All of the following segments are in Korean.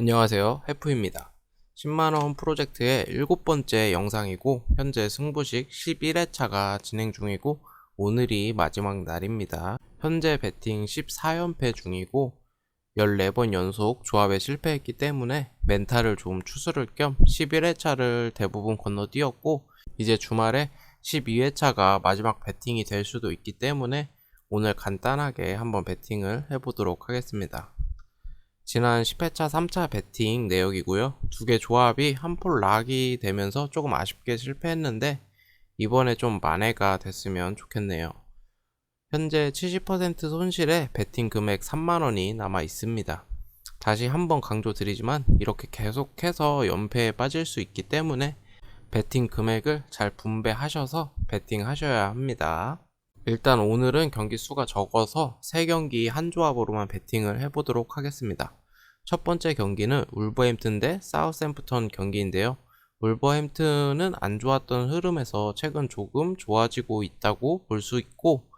안녕하세요. 해프입니다. 10만원 프로젝트의 일곱 번째 영상이고, 현재 승부식 11회차가 진행 중이고, 오늘이 마지막 날입니다. 현재 배팅 14연패 중이고, 14번 연속 조합에 실패했기 때문에 멘탈을 좀 추스를 겸 11회차를 대부분 건너뛰었고, 이제 주말에 12회차가 마지막 배팅이 될 수도 있기 때문에 오늘 간단하게 한번 배팅을 해보도록 하겠습니다. 지난 10회차 3차 배팅 내역이고요. 두 개 조합이 한 폴 락이 되면서 조금 아쉽게 실패했는데 이번에 좀 만회가 됐으면 좋겠네요. 현재 70% 손실에 배팅 금액 3만원이 남아 있습니다. 다시 한번 강조드리지만 이렇게 계속해서 연패에 빠질 수 있기 때문에 배팅 금액을 잘 분배하셔서 배팅 하셔야 합니다. 일단 오늘은 경기 수가 적어서 3경기 한 조합으로만 배팅을 해보도록 하겠습니다. 첫 번째 경기는 울버햄튼 대 사우샘프턴 경기인데요. 울버햄튼은 안 좋았던 흐름에서 최근 조금 좋아지고 있다고 볼 수 있고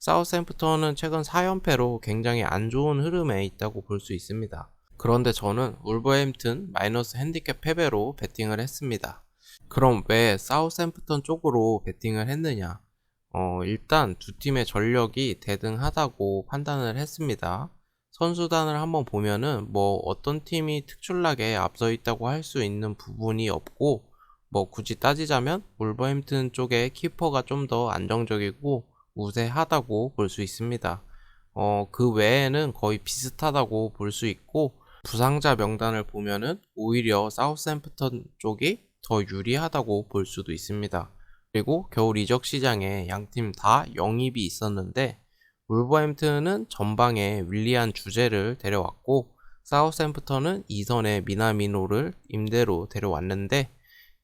사우샘프턴은 최근 4연패로 굉장히 안 좋은 흐름에 있다고 볼 수 있습니다. 그런데 저는 울버햄튼 마이너스 핸디캡 패배로 배팅을 했습니다. 그럼 왜 사우샘프턴 쪽으로 배팅을 했느냐? 어, 일단 두 팀의 전력이 대등하다고 판단을 했습니다. 선수단을 한번 보면은 뭐 어떤 팀이 특출나게 앞서 있다고 할 수 있는 부분이 없고 뭐 굳이 따지자면 울버햄튼 쪽의 키퍼가 좀 더 안정적이고 우세하다고 볼 수 있습니다. 어, 그 외에는 거의 비슷하다고 볼 수 있고 부상자 명단을 보면은 오히려 사우샘프턴 쪽이 더 유리하다고 볼 수도 있습니다. 그리고 겨울 이적 시장에 양 팀 다 영입이 있었는데 울버햄튼은 전방에 윌리안 주제를 데려왔고 사우샘프턴은 이선의 미나미노를 임대로 데려왔는데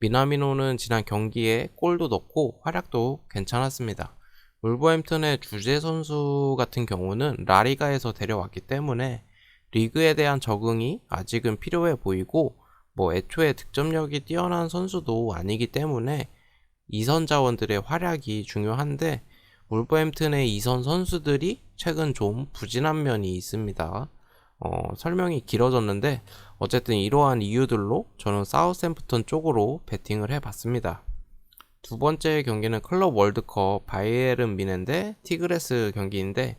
미나미노는 지난 경기에 골도 넣고 활약도 괜찮았습니다. 울버햄튼의 주제 선수 같은 경우는 라리가에서 데려왔기 때문에 리그에 대한 적응이 아직은 필요해 보이고 뭐 애초에 득점력이 뛰어난 선수도 아니기 때문에 이선 자원들의 활약이 중요한데 울버햄튼의 이선 선수들이 최근 좀 부진한 면이 있습니다. 어, 설명이 길어졌는데 어쨌든 이러한 이유들로 저는 사우샘프턴 쪽으로 배팅을 해봤습니다. 두 번째 경기는 클럽 월드컵 바이에른 미넨 대 티그레스 경기인데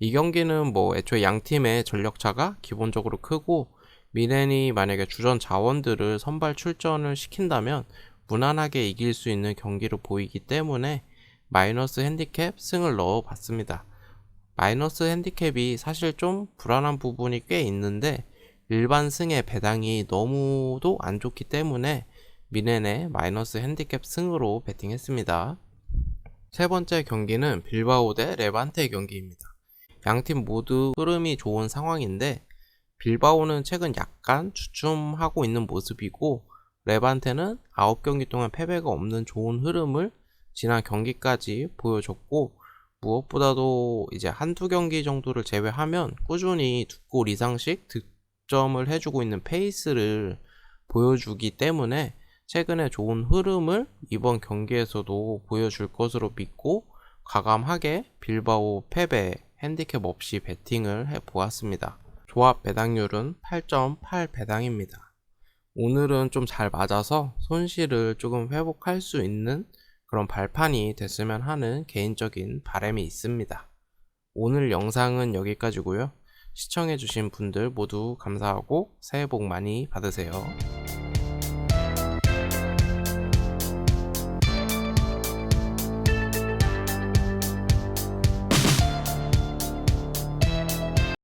이 경기는 뭐 애초에 양 팀의 전력차가 기본적으로 크고 미넨이 만약에 주전 자원들을 선발 출전을 시킨다면 무난하게 이길 수 있는 경기로 보이기 때문에 마이너스 핸디캡 승을 넣어 봤습니다. 마이너스 핸디캡이 사실 좀 불안한 부분이 꽤 있는데 일반 승의 배당이 너무도 안 좋기 때문에 미넨의 마이너스 핸디캡 승으로 베팅했습니다. 세 번째 경기는 빌바오 대 레반테 경기입니다. 양 팀 모두 흐름이 좋은 상황인데 빌바오는 최근 약간 주춤하고 있는 모습이고 레반테는 9경기 동안 패배가 없는 좋은 흐름을 지난 경기까지 보여줬고 무엇보다도 이제 한두 경기 정도를 제외하면 꾸준히 두 골 이상씩 득점을 해주고 있는 페이스를 보여주기 때문에 최근에 좋은 흐름을 이번 경기에서도 보여줄 것으로 믿고 과감하게 빌바오 패배 핸디캡 없이 베팅을 해보았습니다. 조합 배당률은 8.8 배당입니다. 오늘은 좀 잘 맞아서 손실을 조금 회복할 수 있는 그런 발판이 됐으면 하는 개인적인 바람이 있습니다. 오늘 영상은 여기까지고요. 시청해주신 분들 모두 감사하고 새해 복 많이 받으세요.